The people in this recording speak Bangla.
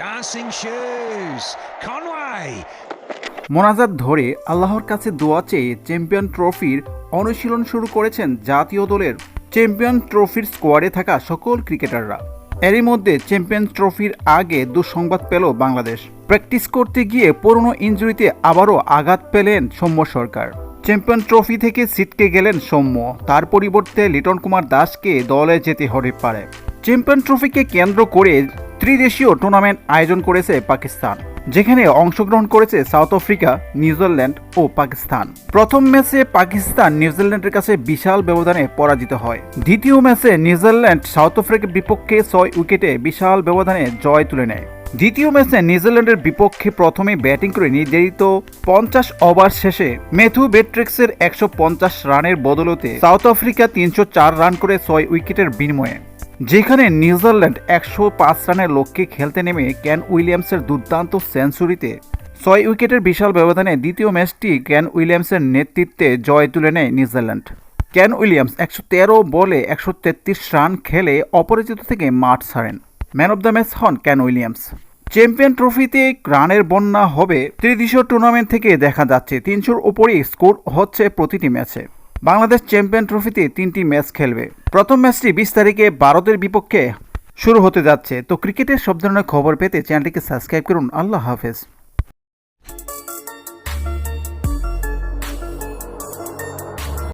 Dancing shoes. Conway. মোনাজাত ধরে আল্লাহর কাছে দোয়া চেয়ে চ্যাম্পিয়ন ট্রফির অনুশীলন শুরু করেছেন জাতীয় দলের চ্যাম্পিয়ন ট্রফির স্কোয়াডে থাকা সকল ক্রিকেটাররা। এরই মধ্যে চ্যাম্পিয়ন ট্রফির আগে দুঃসংবাদ পেল বাংলাদেশ। প্র্যাকটিস করতে গিয়ে পুরনো ইঞ্জুরিতে আবারও আঘাত পেলেন সৌম্য সরকার। চ্যাম্পিয়ন ট্রফি থেকে ছিটকে গেলেন সৌম্য। তার পরিবর্তে লিটন কুমার দাসকে দলে যেতে হতে পারে। চ্যাম্পিয়ন ট্রফিকে কেন্দ্র করে ত্রিদেশীয় টুর্নামেন্ট আয়োজন করেছে পাকিস্তান, যেখানে অংশগ্রহণ করেছে সাউথ আফ্রিকা, নিউজিল্যান্ড ও পাকিস্তান। প্রথম ম্যাচে পাকিস্তান নিউজিল্যান্ডের কাছে বিশাল ব্যবধানে পরাজিত হয়। দ্বিতীয় ম্যাচে নিউজিল্যান্ড সাউথ আফ্রিকার বিপক্ষে ছয় উইকেটে বিশাল ব্যবধানে জয় তুলে নেয়। দ্বিতীয় ম্যাচে নিউজিল্যান্ডের বিপক্ষে প্রথমে ব্যাটিং করে নির্ধারিত পঞ্চাশ ওভার শেষে মেথু বেট্রিক্সের একশো পঞ্চাশ রানের বদলতে সাউথ আফ্রিকা তিনশো চার রান করে ছয় উইকেটের বিনিময়ে যেখানে নিউজিল্যান্ড একশো পাঁচ রানের লক্ষ্যে খেলতে নেমে ক্যান উইলিয়ামসের দুর্দান্ত সেঞ্চুরিতে ছয় উইকেটের বিশাল ব্যবধানে দ্বিতীয় ম্যাচটি ক্যান উইলিয়ামসের নেতৃত্বে জয় তুলে নেয় নিউজিল্যান্ড। ক্যান উইলিয়ামস একশো তেরো বলে একশো তেত্রিশ রান খেলে অপরাজিত থেকে মাঠ ছাড়েন। ম্যান অব দ্য ম্যাচ হন ক্যান উইলিয়ামস। চ্যাম্পিয়ন ট্রফিতে রানের বন্যা হবে ত্রিদেশীয় টুর্নামেন্ট থেকে দেখা যাচ্ছে। তিনশোর উপরই স্কোর হচ্ছে প্রতিটি ম্যাচে। বাংলাদেশ চ্যাম্পিয়ন ট্রফিতে তিনটি ম্যাচ খেলবে। প্রথম ম্যাচটি বিশ তারিখে ভারতের বিপক্ষে শুরু হতে যাচ্ছে। তো ক্রিকেটের সব ধরনের খবর পেতে চ্যানেলটিকে সাবস্ক্রাইব করুন। আল্লাহ হাফেজ।